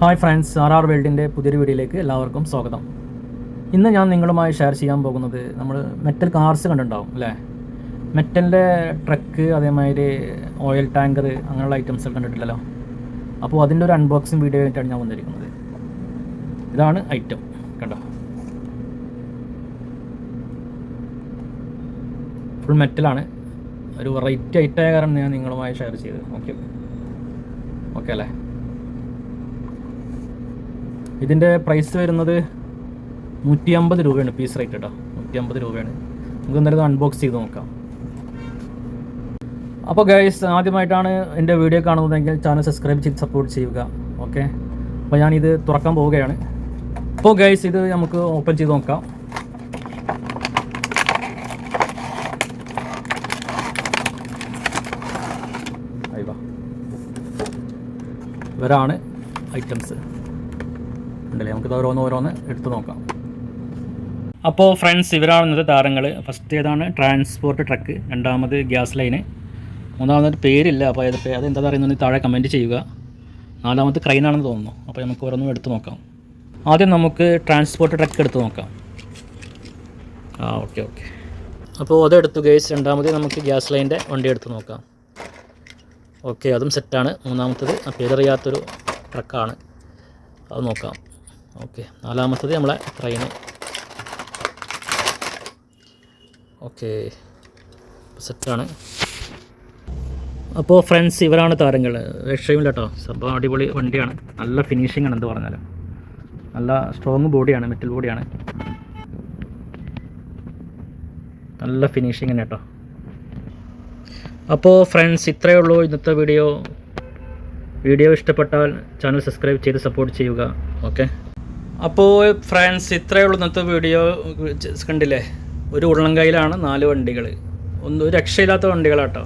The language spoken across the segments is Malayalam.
ഹായ് ഫ്രണ്ട്സ് ആർ ആർ വേൾഡിന്റെ പുതിയൊരു വീഡിയോയിലേക്ക് എല്ലാവർക്കും സ്വാഗതം. ഇന്ന് ഞാൻ നിങ്ങളുമായി ഷെയർ ചെയ്യാൻ പോകുന്നത് നമ്മൾ മെറ്റൽ കാർസ് കണ്ടിട്ടുണ്ടാവും അല്ലേ? മെറ്റലിന്റെ ട്രക്ക് അതേമാതിരി ഓയിൽ ടാങ്കർ അങ്ങനെയുള്ള ഐറ്റംസ് കണ്ടിട്ടില്ലല്ലോ. അപ്പോൾ അതിന്റെ ഒരു അൺബോക്സിങ് വീഡിയോ ആയിട്ടാണ് ഞാൻ വന്നിരിക്കുന്നത്. ഇതാണ് ഐറ്റം കണ്ടോ? ഫുൾ മെറ്റലാണ് ഒരു വെറൈറ്റി ഐറ്റായ കാരണം ഞാൻ നിങ്ങളുമായി ഷെയർ ചെയ്തത്. ഓക്കെ ഓക്കെ അല്ലേ? ഇതിന്റെ പ്രൈസ് വരുന്നത് നൂറ്റി അമ്പത് രൂപയാണ് പീസ് റേറ്റ് കേട്ടോ നൂറ്റി അമ്പത് രൂപയാണ്. നമുക്ക് എന്തായാലും അൺബോക്സ് ചെയ്ത് നോക്കാം. അപ്പോൾ ഗൈസ് ആദ്യമായിട്ടാണ് എന്റെ വീഡിയോ കാണുന്നതെങ്കിൽ ചാനൽ സബ്സ്ക്രൈബ് ചെയ്ത് സപ്പോർട്ട് ചെയ്യുക. ഓക്കെ അപ്പോൾ ഞാനിത് തുറക്കാൻ പോവുകയാണ്. അപ്പോൾ ഗൈസ് ഇത് നമുക്ക് ഓപ്പൺ ചെയ്ത് നോക്കാം. ഇവരാണ് ഐറ്റംസ് ഉണ്ടല്ലേ? നമുക്കിത് ഓരോന്ന് ഓരോന്ന് എടുത്ത് നോക്കാം. അപ്പോൾ ഫ്രണ്ട്സ് ഇവരാണ് താരങ്ങൾ ഫസ്റ്റ് ഏതാണ്? ട്രാൻസ്പോർട്ട് ട്രക്ക് രണ്ടാമത് ഗ്യാസ് ലൈന്. മൂന്നാമത് പേരില്ല. അപ്പോൾ അത് അതെന്താ പറയുന്നത് താഴെ കമന്റ് ചെയ്യുക. നാലാമത് ക്രൈനാണെന്ന് തോന്നുന്നു. അപ്പോൾ നമുക്ക് ഓരോന്നും എടുത്ത് നോക്കാം. ആദ്യം നമുക്ക് ട്രാൻസ്പോർട്ട് ട്രക്ക് എടുത്ത് നോക്കാം. ആ ഓക്കെ ഓക്കെ അപ്പോൾ അതെടുത്തു ഗേസ് രണ്ടാമത് നമുക്ക് ഗ്യാസ് ലൈന്റെ വണ്ടി എടുത്ത് നോക്കാം. ഓക്കെ അതും സെറ്റാണ് മൂന്നാമത്തത്. പേരറിയാത്തൊരു ട്രക്കാണ് അത് നോക്കാം. ഓക്കെ. നാലാമത്തത് നമ്മളെ ട്രെയിന് ഓക്കെ. സെറ്റാണ് അപ്പോൾ ഫ്രണ്ട്സ് ഇവരാണ് താരങ്ങൾ രക്ഷയുമില്ല കേട്ടോ സംഭവം അടിപൊളി വണ്ടിയാണ്. നല്ല ഫിനിഷിംഗ് ആണ് എന്ത് പറഞ്ഞാലും. നല്ല സ്ട്രോങ് ബോഡിയാണ് മെറ്റൽ ബോഡിയാണ് നല്ല ഫിനിഷിംഗ് തന്നെ കേട്ടോ അപ്പോൾ ഫ്രണ്ട്സ് ഇത്രയേ ഉള്ളൂ ഇന്നത്തെ വീഡിയോ വീഡിയോ ഇഷ്ടപ്പെട്ടാൽ ചാനൽ സബ്സ്ക്രൈബ് ചെയ്ത് സപ്പോർട്ട് ചെയ്യുക. ഓക്കെ. അപ്പോൾ ഫ്രണ്ട്സ് ഇത്രയേ ഉള്ളൂ ഇന്നത്തെ വീഡിയോ കണ്ടില്ലേ? ഒരു ഉള്ളംകൈയിലാണ് നാല് വണ്ടികൾ ഒന്ന് രക്ഷയില്ലാത്ത വണ്ടികളാട്ടോ.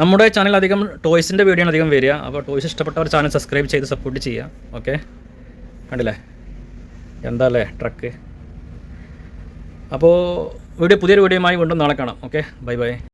നമ്മുടെ ചാനൽ അധികം ടോയ്സിന്റെ വീഡിയോ ആണ് അധികം വരിക. അപ്പോൾ ടോയ്സ് ഇഷ്ടപ്പെട്ടവർ ചാനൽ സബ്സ്ക്രൈബ് ചെയ്ത് സപ്പോർട്ട് ചെയ്യുക ഓക്കെ കണ്ടില്ലേ? എന്താ അല്ലേ ട്രക്ക് അപ്പോൾ വീഡിയോ പുതിയൊരു വീഡിയോയുമായി വീണ്ടും നാളെ കാണാം. Okay bye bye